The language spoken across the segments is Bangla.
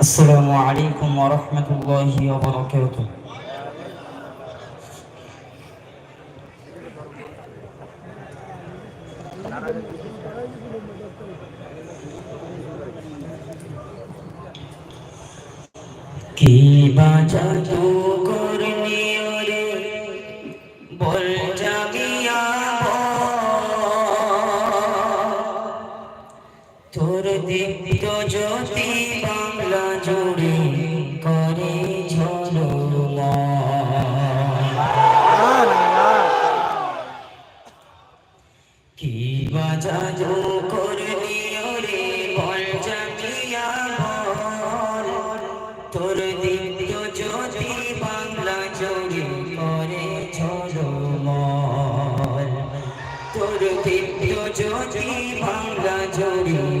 السلام عليكم ورحمة الله وبركاته কি বাজা জামিয়া বল তোর দীপ্ত জ্যোতি বাংলা জড়ি করে ঝলমল তোর দীপ্ত জ্যোতি বাংলা জুড়ে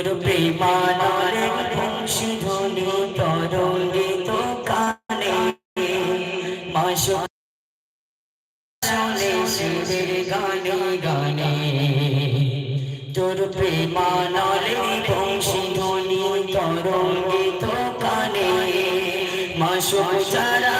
তোর প্রেমানরে বংশী ধ্বনি তরঙ্গিত কানে মাস শিবের গানে গানে। তোর প্রেমানরে বংশী ধ্বনি তরঙ্গিত কানে মাস যারা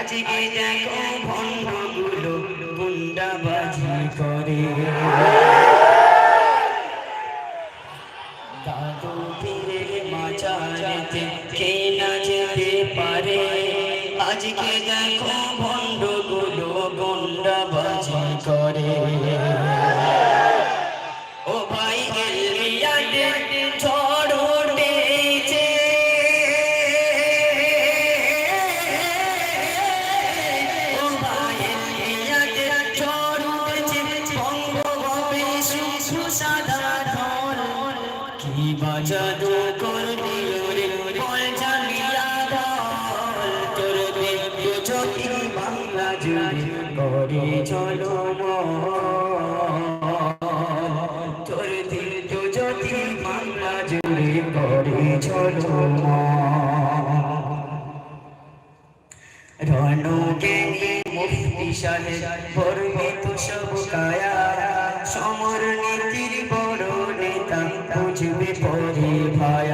আজকে দেখো ভণ্ডগুলো গুন্ডাবাজি করে। দাদু পীরের মাজারেতে কে না যেতে পারে? আজকে দেখো ভণ্ডগুলো গুন্ডাবাজি করে। ও ভাই এলিয়াতে জ্যোতি বাংলা জুড়ে করে চলো তোর দীপ্ত জ্যোতি বাংলা জুড়ে করে চলো মুফতি সাহেব সব কায়া সমর নীতির বড় নেতা বুঝবে পরে ভায়া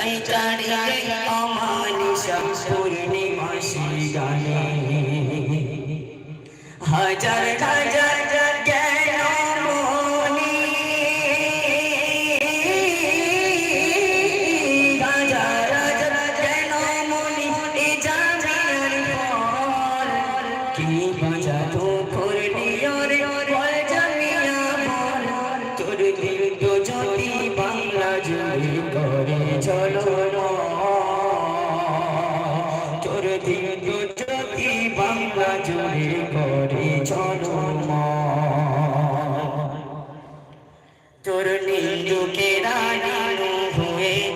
যাই চাড়িয়ে আমানিশা পূর্ণিমাসি গানে হাজার হাজার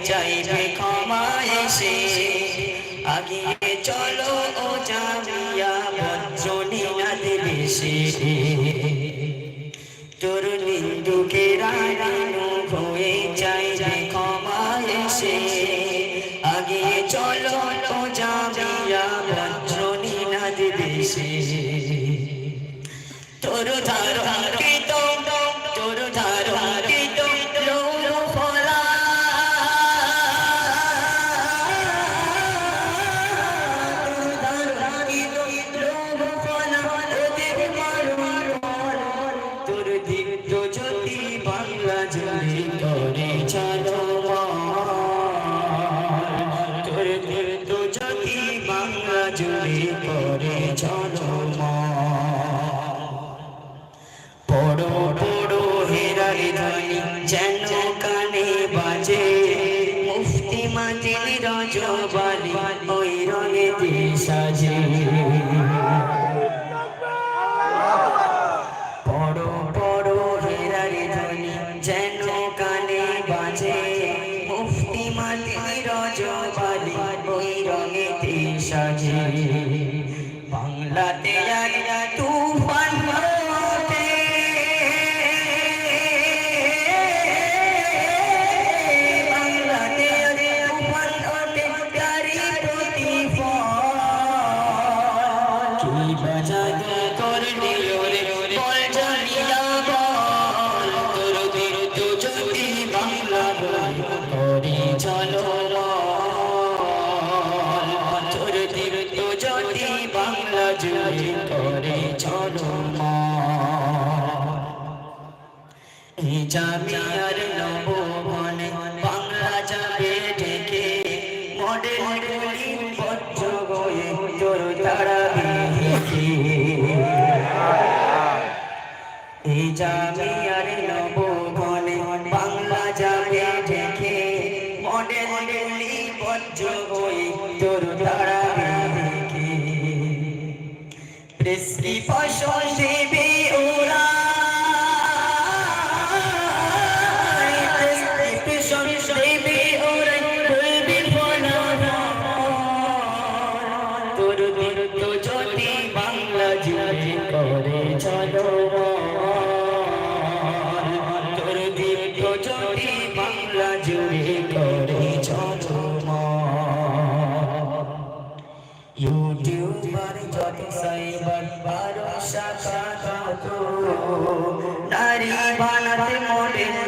চাইবে ক্ষমা এসে। আগিয়ে চলো ও জামিয়া বজ্রনী নাদে বেশে তোর নিন্দুকে রানী হয়ে চাইবে ক্ষমা এসে। আগিয়ে চলো ও জামিয়া তোর তোর যদি বাংলা জুড়ে করে জামিয়ার নবমনে বাংলা যাবে ঢেকে মডেল জামিয়ার বাংলা যাবে ঢেকে মডেল তোর তারা প্রেসক্রিপশন ফসল দেবে ওরা যদি বাংলা জুড়ে করে চলো নারী বানাতে